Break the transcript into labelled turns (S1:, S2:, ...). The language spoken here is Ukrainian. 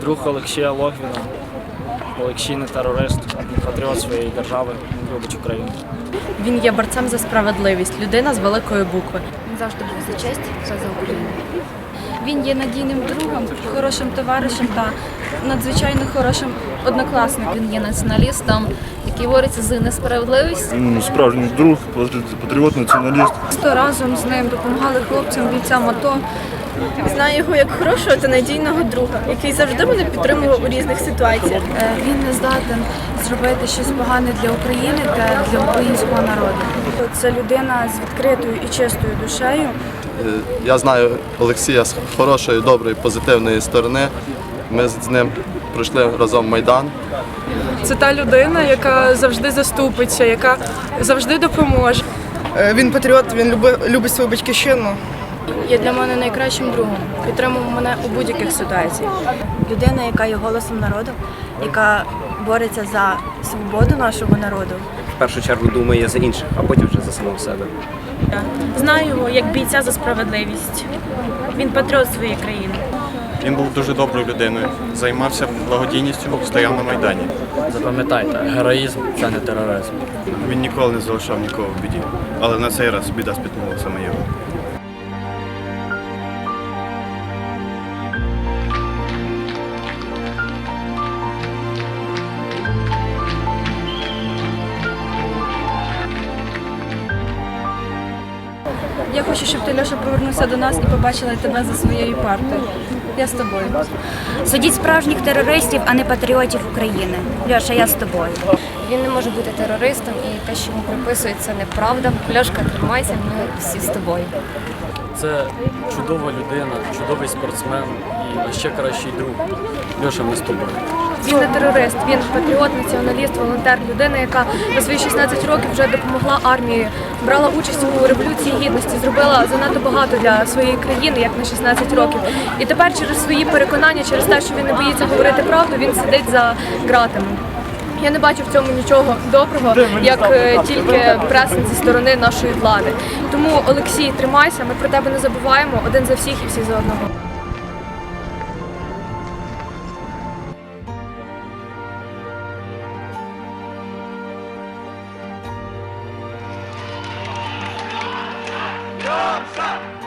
S1: Друг Олексія Логвіна. Олексій не терорист, патріот своєї держави, він любить Україну.
S2: Він є борцем за справедливість, людина з великої букви.
S3: Завжди був за честь та за Україну.
S4: Він є надійним другом, хорошим товаришем та надзвичайно хорошим однокласником.
S3: Він є націоналістом, який бореться за несправедливість.
S5: Справжній друг, патріот, націоналіст.
S4: Сто разом з ним допомагали хлопцям, бійцям АТО. Знаю його як хорошого та надійного друга, який завжди мене підтримував у різних ситуаціях.
S2: Е, Він не здатен зробити щось погане для України та для українського народу.
S4: Це людина з відкритою і чистою душею.
S6: Е, Я знаю Олексія з хорошої, доброї, позитивної сторони. Ми з ним пройшли разом Майдан.
S7: Це та людина, яка завжди заступиться, яка завжди допоможе.
S8: Е, Він патріот, він любить свою батьківщину.
S4: Є для мене найкращим другом. Підтримував мене у будь-яких ситуаціях.
S2: Людина, яка є голосом народу, яка бореться за свободу нашого народу.
S9: в першу чергу думає за інших, а потім вже за самого себе.
S4: Знаю його як бійця за справедливість. Він патріот своєї країни.
S5: Він був дуже доброю людиною, займався благодійністю, стояв на Майдані.
S1: Запам'ятайте, героїзм це не тероризм.
S5: Він ніколи не залишав нікого в біді. Але на цей раз біда спіткнула саме його.
S4: Я хочу, щоб ти Льоша повернувся до нас і побачила тебе за своєю партою. Я з тобою.
S3: Судіть справжніх терористів, а не патріотів України. Льоша, я з тобою.
S10: Він не може бути терористом, і те, що йому приписують, це неправда. Льошка, тримайся, ми всі з тобою.
S1: Це чудова людина, чудовий спортсмен і ще кращий друг. Льоша, ми з тобою.
S4: Він не терорист, він патріот, націоналіст, волонтер, людина, яка на свої 16 років вже допомогла армії, брала участь у революції гідності, зробила занадто багато для своєї країни, як на 16 років. І тепер через свої переконання, через те, що він не боїться говорити правду, він сидить за ґратами. Я не бачу в цьому нічого доброго, як е, тільки пресинг зі сторони нашої влади. Тому Олексій, тримайся, ми про тебе не забуваємо один за всіх і всі за одного.
S11: 杠上